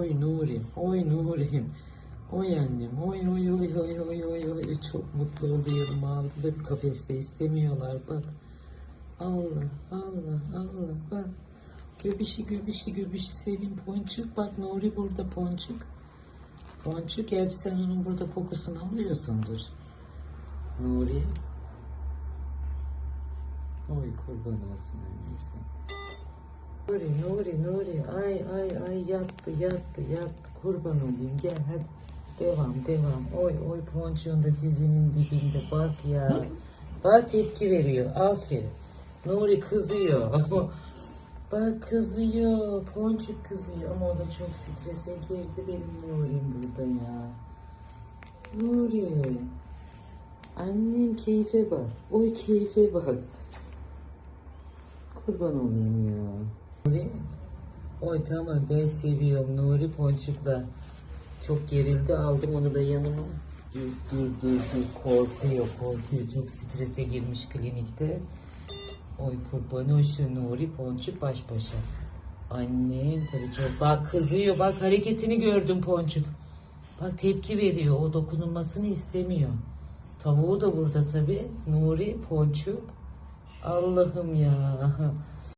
Oy Nurim, oy Nurim. Oy annem, oy oy oy oy oy oy oy. Çok mutlu oluyorum. Aldık kafeste istemiyorlar bak. Allah Allah Allah bak. Göbüşü göbüşü göbüşü seveyim Ponçuk. Bak Nuri burada Ponçuk. Ponçuk gerçi sen onun burada kokusunu alıyorsundur. Nuri. Oy kurban olsun annesi. Nuri, Nuri, Nuri. Ay, ay, ay yattı, yattı, yattı. Kurban olayım. Gel hadi. Devam, devam. Oy, oy ponçon da dizinin dibinde. Bak ya. Bak tepki veriyor. Aferin. Nuri kızıyor. Bak kızıyor. Ponçuk kızıyor. Ama o da çok strese girdi benim Nuri'm burada ya. Nuri. Annem keyfe bak. Oy keyfe bak. Kurban olayım ya. Nuri. Oy tamam ben seviyorum Nuri Ponçuk'la. Çok gerildi aldım onu da yanıma. Dur dur dur dur korkuyor korkuyor çok strese girmiş klinikte. Oy kurban olsun Nuri Ponçuk baş başa. Annem tabii çok bak kızıyor bak hareketini gördüm Ponçuk. Bak tepki veriyor o dokunulmasını istemiyor. Tavuğu da burada tabii Nuri Ponçuk. Allah'ım ya.